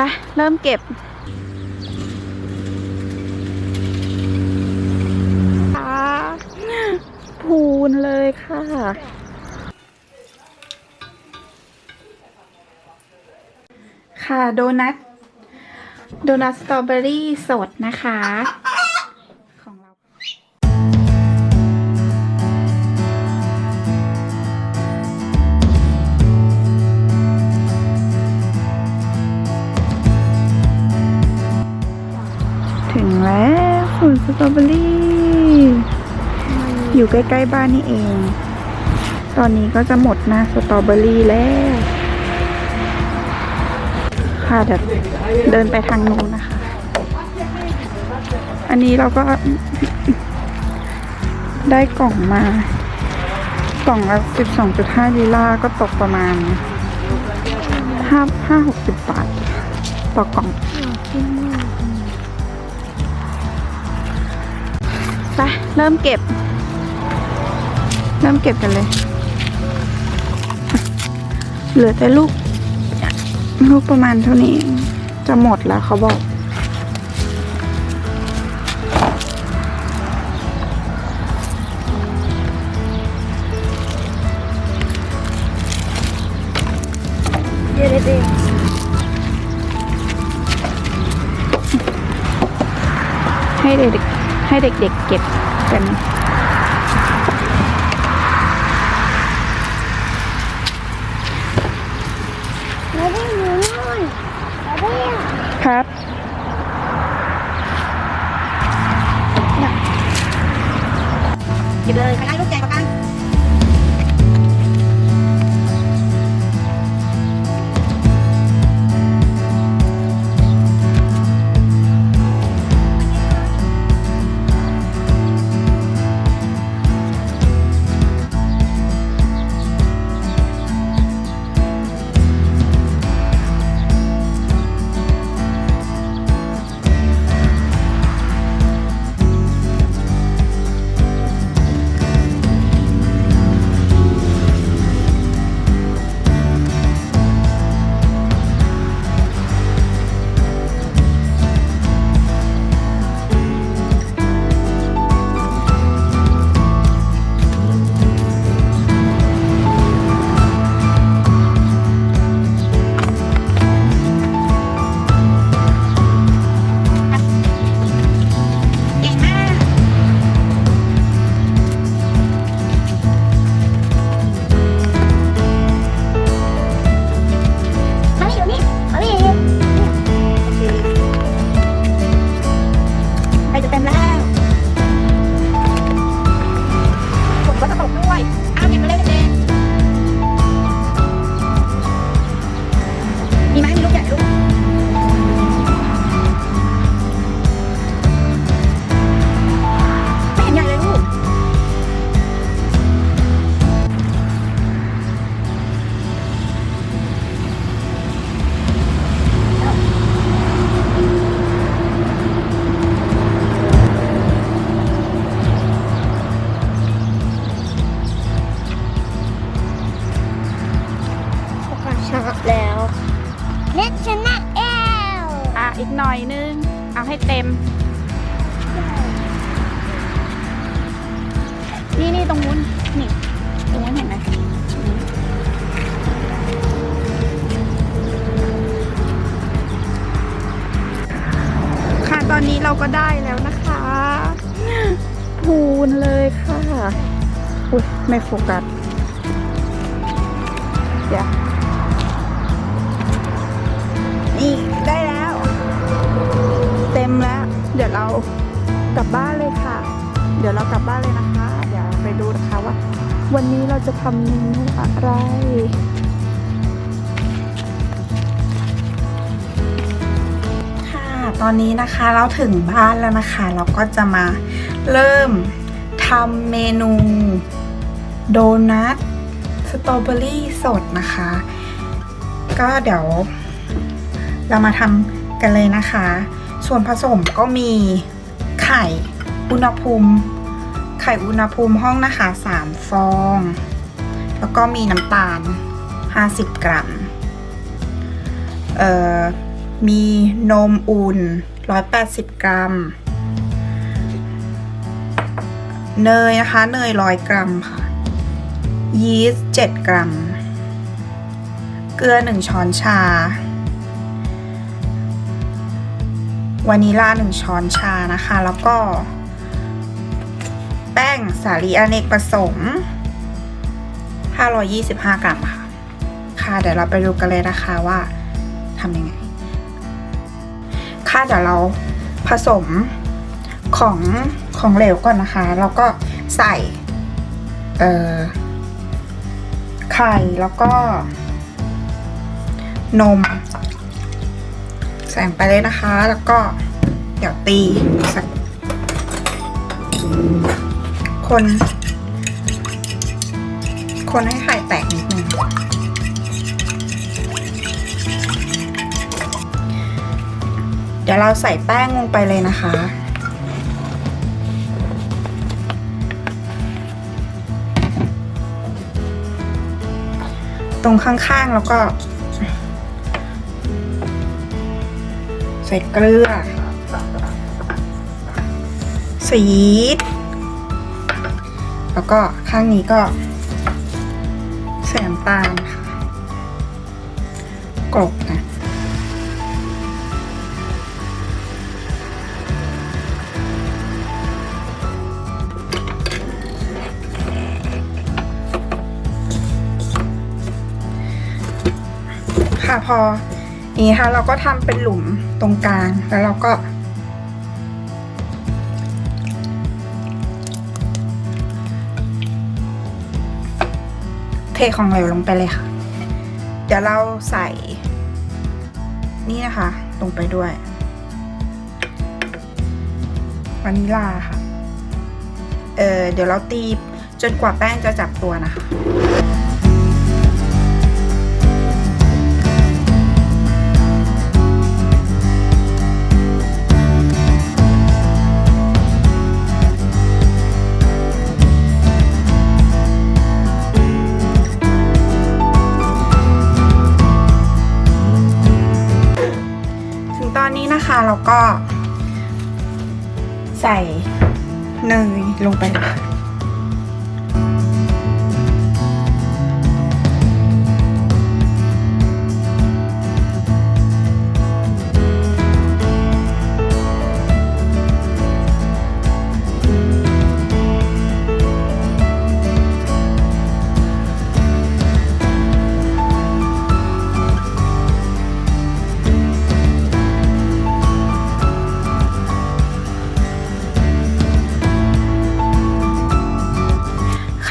ไปเริ่มเก็บค่ะพูนเลยค่ะค่ะโดนัท โดนัทสตรอเบอรี่สดนะคะ แล้วสวนสตรอเบอรี่ อยู่ใกล้ๆบ้านนี่เอง ตอนนี้ก็จะหมดหน้าสตรอเบอรี่แล้ว ค่ะเดี๋ยวเดินไปทางนู้นนะคะ อันนี้เราก็ได้กล่องมากล่องละสิบสองจุดห้าลีลาก็ตกประมาณห้าห้าหกสิบบาทต่อกล่อง ไปเริ่มเก็บ เริ่มเก็บกันเลย เหลือแต่ลูก ลูกประมาณเท่านี้ จะหมดแล้วเขาบอกเดี๋ยวเดี๋ยวให้เด็กๆ ให้เด็กๆเก็บกันไม่ได้หนูนู่นไม่ได้อะครับเก็บเลยใครได้ นนี้เราก็ได้แล้วนะคะพูนเลยค่ะอุ้ยไม่โฟกัสเดี๋ยวนี่ได้แล้ว เต็มแล้ว เดี๋ยวเรากลับบ้านเลยค่ะ เดี๋ยวเรากลับบ้านเลยนะคะ เดี๋ยวไปดูนะคะว่า วันนี้เราจะทำเมนูอะไร ตอนนี้นะคะเราถึงบ้านแล้วนะคะ เราก็จะมาเริ่มทำเมนู โดนัทสตรอเบอรี่สดนะคะ ก็เดี๋ยว เรามาทำกันเลยนะคะ ส่วนผสมก็มีไข่อุณหภูมิ ไข่อุณหภูมิห้องนะคะ 3 ฟอง แล้วก็มีน้ำตาล 50 กรัม เอ่อ มีนมอุ่น 180 กรัม เนยนะคะ เนย 100 กรัมค่ะ ยีสต์ 7 กรัม เกลือ 1 ช้อนชาวานิลา 1 ช้อนชานะคะ แล้วก็ แป้งสาลีอเนกประสงค์ 525 กรัมค่ะ ค่ะ เดี๋ยวเราไปดูกันเลยนะคะว่าทำยังไง ค่ะเดี๋ยวเราผสมของของเหลวก่อนนะคะแล้วก็ใส่เอ่อไข่แล้วก็ นม ใส่ไปเลยนะคะ แล้วก็เดี๋ยวตีสักคน คนให้ไข่แตก เดี๋ยวเราใส่แป้งลงไปเลยนะคะ ตรงข้างๆแล้วก็ ใส่เกลือ สีแล้วก็ข้างนี้ก็ใส่น้ำตาลค่ะกรบนะ ค่ะพออย่างนี้ค่ะเราก็ทำเป็นหลุมตรงกลางแล้วเราก็เทของเหลวลงไปเลยค่ะ เดี๋ยวเราใส่ นี่นะคะ ลงไปด้วยวานิลาค่ะ เออเดี๋ยวเราตีจนกว่าแป้งจะจับตัวนะคะ อนนี้นะคะเราก็ ใส่เนยลงไปเลย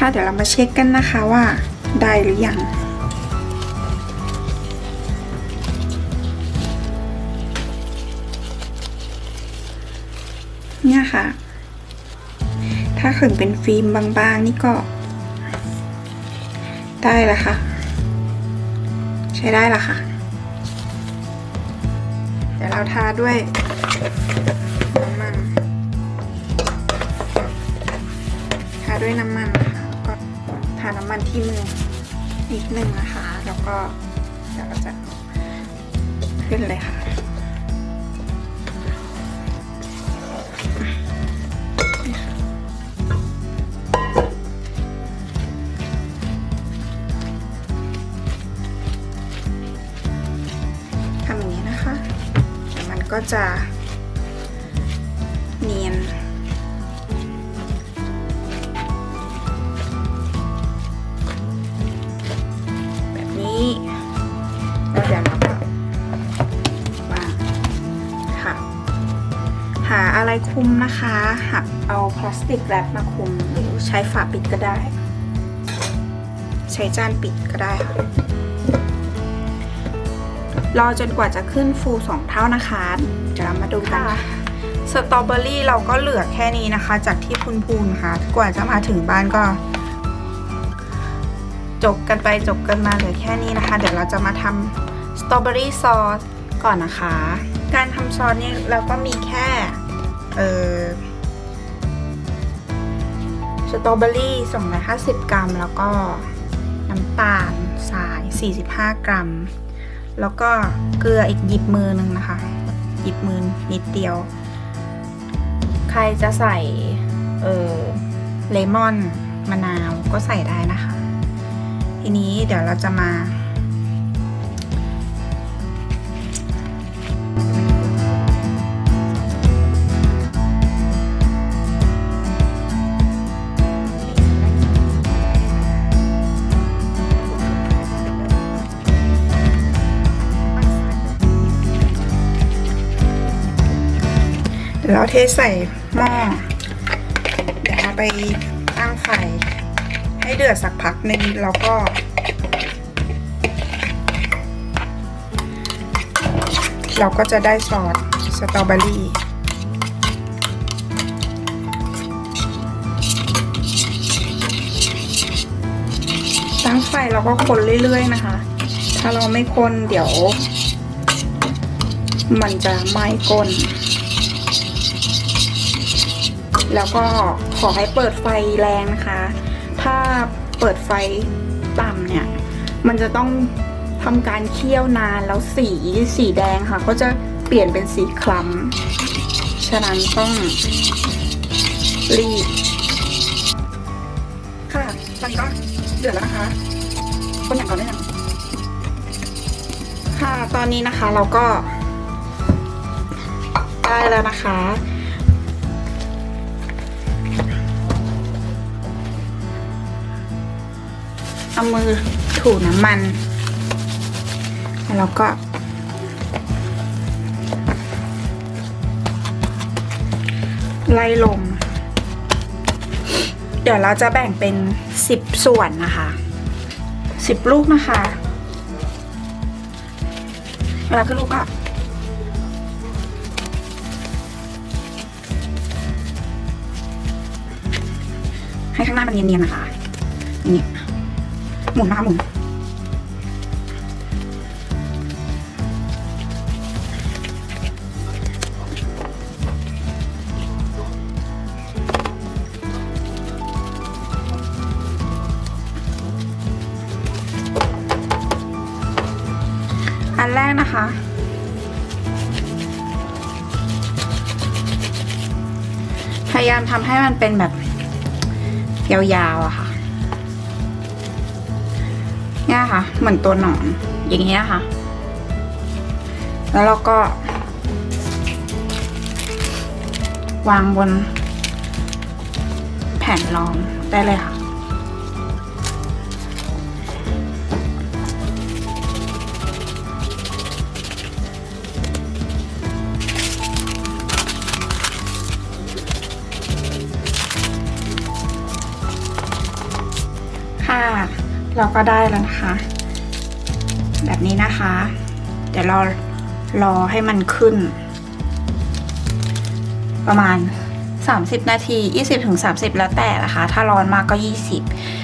ค่ะคะ เดี๋ยวเรามาเช็คกันนะคะว่าได้หรือยังเนี่ยค่ะ ถ้าขึงเป็นฟิล์มบางๆ นี่ก็ ได้แล้วค่ะ ใช้ได้ละค่ะ เดี๋ยวเราทาด้วยน้ำมัน ทาด้วยน้ำมันนะคะาน้ำมันที่มือนิดนึงนะคะ แล้วก็เดี๋ยวจะขึ้นเลยค่ะทำอย่างนี้นะคะเดี๋ยวมันก็จะ คุมนะคะ หักเอาพลาสติกแรปมาคุมหรือใช้ฝาปิดก็ได้ ใช้จานปิดก็ได้ค่ะรอจนกว่าจะขึ้นฟูสองเท่านะคะเดี๋ยวเรามาดูกันสตรอเบอรี่เราก็เหลือแค่นี้นะคะ จากที่พูนพูนๆค่ะ กว่าจะมาถึงบ้านก็ จบกันไปจบกันมาเหลือแค่นี้นะคะ เดี๋ยวเราจะมาทำสตรอเบอรี่ซอสก่อนนะคะ การทำซอสเนี่ยเราก็มีแค่ เออสตรอเบอรี่ 250 กรัม แล้วก็น้ำตาลทราย 45 กรัม แล้วก็เกลืออีกหยิบมือหนึ่งนะคะ หยิบมือนิดเดียว ใครจะใส่เออเลมอนมะนาวก็ใส่ได้นะคะ ทีนี้เดี๋ยวเราจะมา เดี๋ยวเราเทใส่หม้อ เดี๋ยวเราไปตั้งไฟ ให้เดือดสักพักหนึ่งแล้วก็ เราก็จะได้ซอสสตรอเบอรี่ตั้งไฟเราก็คนเรื่อยๆนะคะ ถ้าเราไม่คนเดี๋ยว มันจะไหม้ก้น แล้วก็ขอให้เปิดไฟแรงนะคะ ถ้าเปิดไฟต่ำเนี่ย มันจะต้องทำการเคี่ยวนานแล้วสีสีแดงค่ะ ก็จะเปลี่ยนเป็นสีคล้ำ ฉะนั้นต้องรีบค่ะ ตอนนี้ก็เดือดแล้วนะคะ คนอย่างก่อนได้ยังค่ะ ตอนนี้นะคะเราก็ได้แล้วนะคะ เอามือถูน้ำมันแล้วก็ไล่ลมเดี๋ยวเราจะแบ่งเป็นสิบส่วนนะคะสิบลูกนะคะเวลาขึ้นลูกก็ให้ข้างหน้ามันเนียนๆนะคะ หมุนนะคะหมุนอันแรกนะคะ พยายามทำให้มันเป็นแบบ ยาวๆอะค่ะ เนี่ยค่ะ เหมือนตัวหนอน อย่างนี้ยค่ะ แล้วเราก็ วางบน แผ่นรองได้เลยค่ะ เราก็ได้แล้วนะคะ แบบนี้นะคะ เดี๋ยวเรารอให้มันขึ้น ประมาณ 30 นาที 20ถึง30 แล้วแต่นะคะ ถ้าร้อนมากก็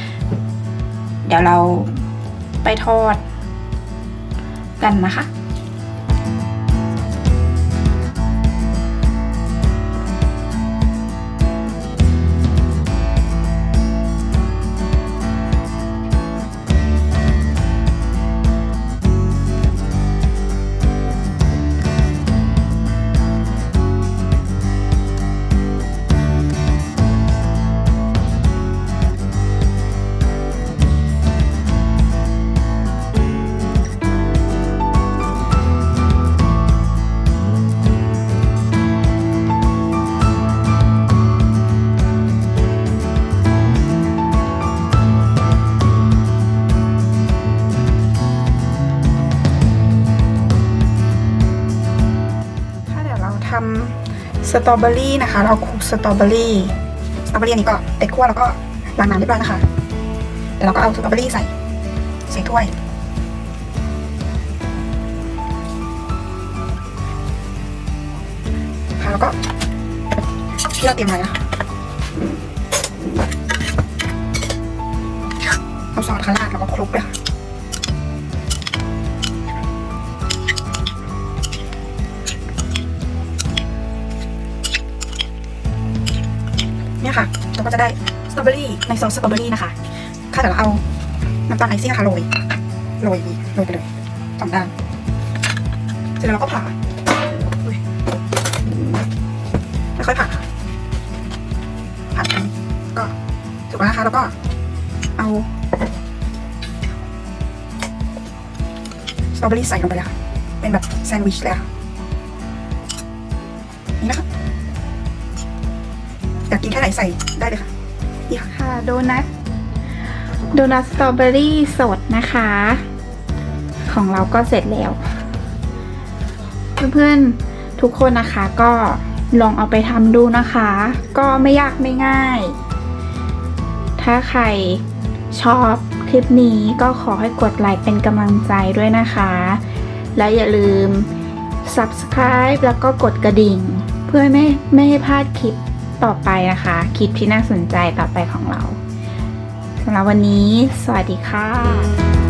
20 เดี๋ยวเราไปทอดกันนะคะ สตรอเบอรี่นะคะ เราคลุกสตรอเบอรี่ สตรอเบอรี่อันนี้ก็เด็ดขั้วแล้วก็ล้างน้ำเรียบร้อยนะคะเดี๋ยวเราก็เอาสตรอเบอรี่ใส่ใส่ถ้วย ค่ะแล้วก็ที่เราเตรียมไว้นะคะเอาซอสคาราดแล้วก็คลุกเลยค่ะ ก็จะได้สตรอเบอรี่ในซอสสตรอเบอรี่นะคะ ค่ะเดี๋ยวเราเอาน้ำตาลไอซิ่งนะคะโรยโรยโรยไปเลยสองด้านเสร็จแล้วเราก็ผ่าไม่ค่อยผ่าผ่าก็ถูกแล้วนะคะแล้วก็เอาสตรอเบอรี่ใส่ลงไปเลยค่ะ เป็นแบบแซนด์วิชเลยค่ะ นี่นะคะ กินแค่ไหนใส่ได้เลยค่ะนี่ค่ะค่ะโดนัทโดนัทสตรอเบอรี่สดนะคะ ของเราก็เสร็จแล้ว เพื่อนๆทุกคนนะคะก็ลองเอาไปทำดูนะคะ ก็ไม่ยากไม่ง่าย ถ้าใครชอบคลิปนี้ก็ขอให้กดไลค์เป็นกำลังใจด้วยนะคะ และอย่าลืม subscribe แล้วก็กดกระดิ่ง เพื่อไม่ไม่ให้พลาดคลิป ต่อไปนะคะ คลิปที่น่าสนใจต่อไปของเราสำหรับวันนี้ สวัสดีค่ะ